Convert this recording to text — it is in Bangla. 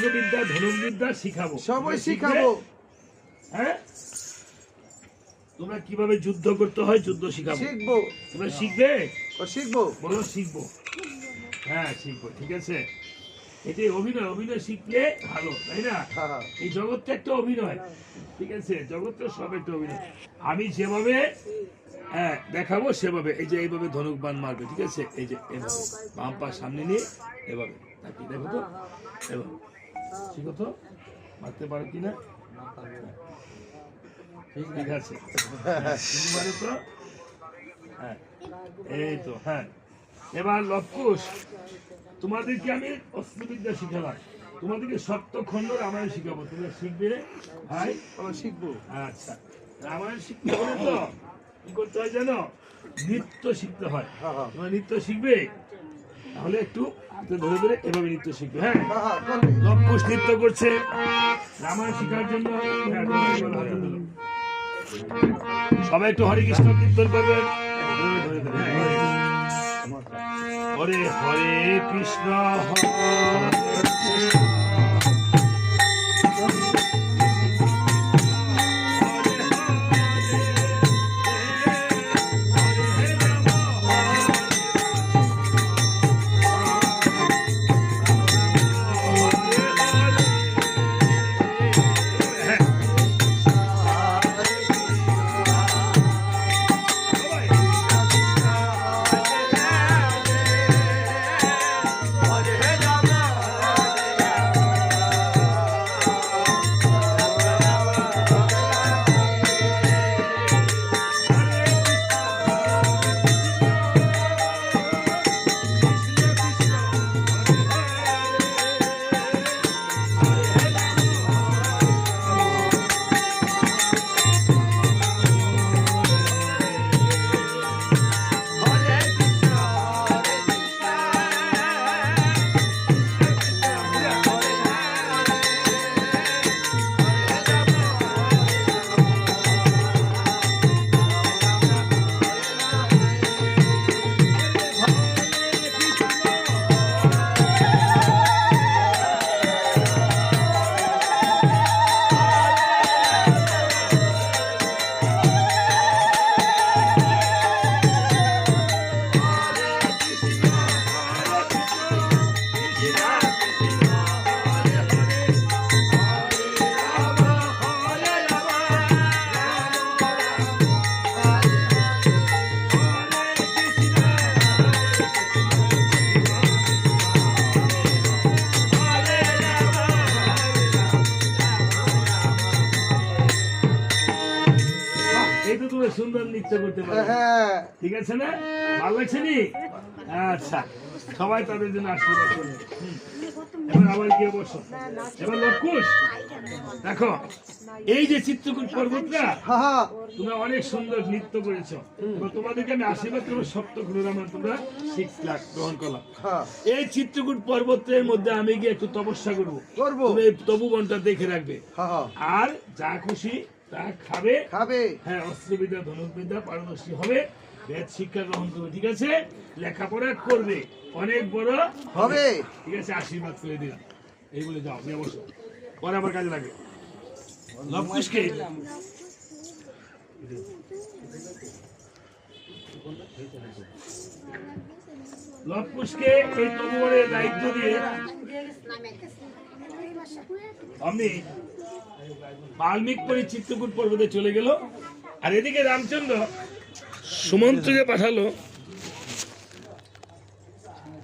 অস্ত্রবিদ্যা ধনুর্বিদ্যা শিখাবো। সবই শিখাবো। হ্যাঁ? তোমরা কীভাবে যুদ্ধ করতে হয় যুদ্ধ শিখাবো। শিখব। তোমরা শিখবে? শিখব। বলো শিখব। হ্যাঁ শিখব ঠিক আছে? এটি অভিনয় অভিনয় শিখলে ভালো তাই না? হ্যাঁ হ্যাঁ। এই জগৎটা একটা অভিনয় ঠিক আছে? জগৎটা সব একটা অভিনয়। আমি যেভাবে হ্যাঁ দেখাবো সেভাবে। এই যে এইভাবে ধনুক বান মারবে ঠিক আছে? এই যে বাম পা সামনে নিয়ে এভাবে। দেখো তো। এভাবে। শিখো তো মারতে পারো কিনা ঠিক আছে। তুমি তো হ্যাঁ এই তো হ্যাঁ। এবার লক্ষুষ তোমাদেরকে আমি অস্ত্রবিদ্যা শিখালাম। তোমাদেরকে সপ্তখণ্ড রামায়ণ শিখাবো। তোমরা শিখবে? ভাই? ও শিখব। আচ্ছা। রামায়ণ শিখতে হলে তো কি করতে হয় জানো? নৃত্য শিখতে হয়। হ্যাঁ হ্যাঁ। তোমরা নৃত্য শিখবে? তাহলে একটু ধরে ধরে এভাবে নৃত্য শিখবে হ্যাঁ হ্যাঁ হ্যাঁ। লক্ষুষ নৃত্য করছে রামায়ণ শেখার জন্য হ্যাঁ। সবাই একটু হরে কৃষ্ণ কীর্তন করবেন। হরে হরে কৃষ্ণ হরে সুন্দর নৃত্য করতে পারো। হ্যাঁ। ঠিক আছে না? ভালো লাগছে নি? আচ্ছা সবাই তাদের জন্য আশীর্বাদ করবে এবার আবার গিয়ে বসো। এবার লক্ষুষ দেখো এই যে চিত্রকূট পর্বতটা তোমরা অনেক সুন্দর নৃত্য করেছ। তোমাদেরকে আমি আশীর্বাদ করব সপ্ত গুণরামান তোমরা সিক্স লাখ গ্রহণ করলাম। এই চিত্রকূট পর্বতের মধ্যে আমি গিয়ে একটু তপস্যা করব। এই তবুবনটা দেখে রাখবে। আর যা খুশি তা খাবে? খাবে। হ্যাঁ অস্ত্রবিদ্যা ধনুর্বিদ্যা পারদর্শী হবে। বেদ শিক্ষা গ্রহণ করবে ঠিক আছে? লেখাপড়া করবে। অনেক বড় হবে। ঠিক আছে আশীর্বাদ করে দিলাম। এই বলে যাও নিয়ে বসো। পরে আবার কাজে লাগে। লবকুশকে? লবকুশকে এই তবুয়ারের দায়িত্ব দিয়ে আমি বাল্মিক পরে চিত্রকূট পর্বতে চলে গেল। আর এদিকে রামচন্দ্র সুমন্ত্রকে পাঠালো